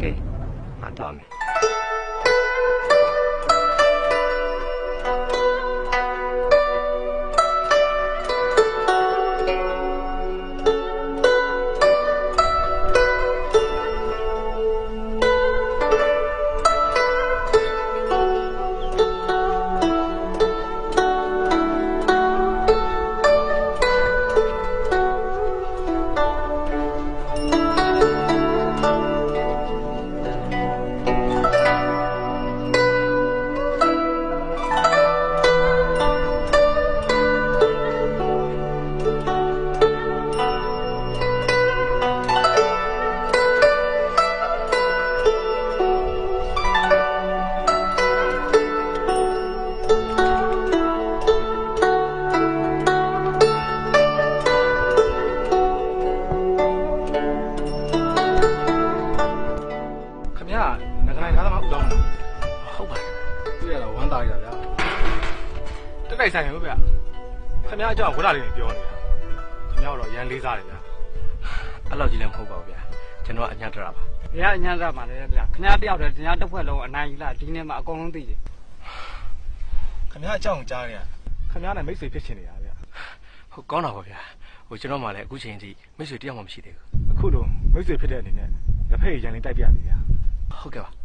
ကဲငါ ငကနိုင်ကားသမားဥတော်မလားဟုတ်ပါတယ်တွေ့ရတော့ဝမ်းသာရတာဗျာတက်တိုက်ဆိုင်ရောဗျခင်ဗျာအကြောင်းဝဒလေးနဲ့ပြောနေတာခင်ဗျာတော့ရန်လေးစားတယ်ဗျာအဲ့လောက်ကြီးလည်းမဟုတ်ပါဘူးဗျာကျွန်တော်ကအညာတရပါဘယ်ကအညာရမှာလဲဗျခင်ဗျားတယောက်တည်းတင်ရတစ်ဖွဲ့လုံးအနိုင်ယူလာဒီနေ့မှအကုန်လုံးသိတယ်ခင်ဗျာအကြောင်းကြားနေရခင်ဗျာနဲ့မိတ်ဆွေဖြစ်ချင်နေတာဗျာဟုတ်ကောင်းတာပါဗျာဟိုကျွန်တော်မှလည်းအခုချိန်ထိမိတ်ဆွေတယောက်မှမရှိသေးအခုလိုမိတ်ဆွေဖြစ်တဲ့အနေနဲ့လက်ဖက်ရည်ရန်လေးတိုက်ပြနေဗျာဘူးဟုတ်ကဲ့ပါ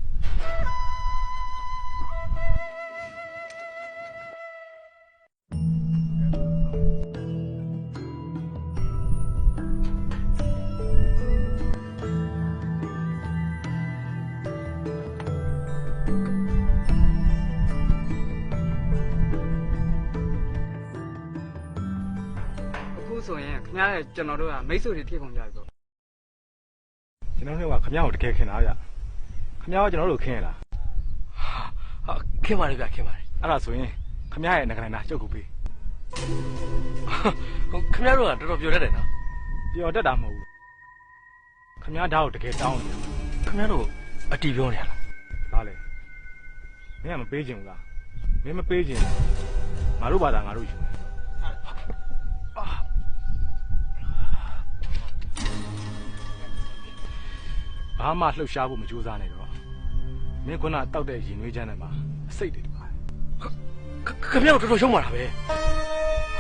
အခုဆိုရင်ခင်ဗျားရဲ့ကျွန်တော်တို့ကမိတ်ဆွေတွေဖြစ်ကုန်ကြပြီပေါ့ကျွန်တော်တို့ကခင်ဗျာကိုတကယ်ခင်တာဗျာခင်ဗျာကကျွန်တော်တို့ခင်ရလားဟာခင်ပါတယ်ဗျာခင်ပါတယ်အဲ့ဒါဆိုရင်ခင်ဗျာရဲ့ငကနိုင်နာကျုပ်ကိုပေးဟိုခင်ဗျားတို့ကတော်တော်ပြောတတ်တယ်နော်ပြောတတ်တာမဟုတ်ဘူးခင်ဗျာဓာတ်ကိုတကယ်တောင်းနေတာခင်ဗျားတို့အတီးပြောနေရလားဟာလေမင်းကမပေးချင်ဘူးလားမင်းမပေးချင်ငါတို့ဘာသာငါတို့ယူမယ် ဘာမှလှုပ်ရှားဖို့မကြိုးစားနဲ့တော့မင်းခုနတောက်တဲ့ရင်နွေးချမ်းထဲမှာအစိတ်တွေတပါခင်ဗျားတို့တော်တော်ရှုံးပါတာပဲ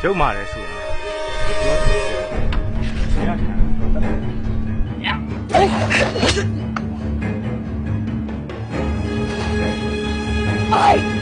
ရုပ်မာတယ်ဆိုတာပြောတယ်ဆရာက Hey!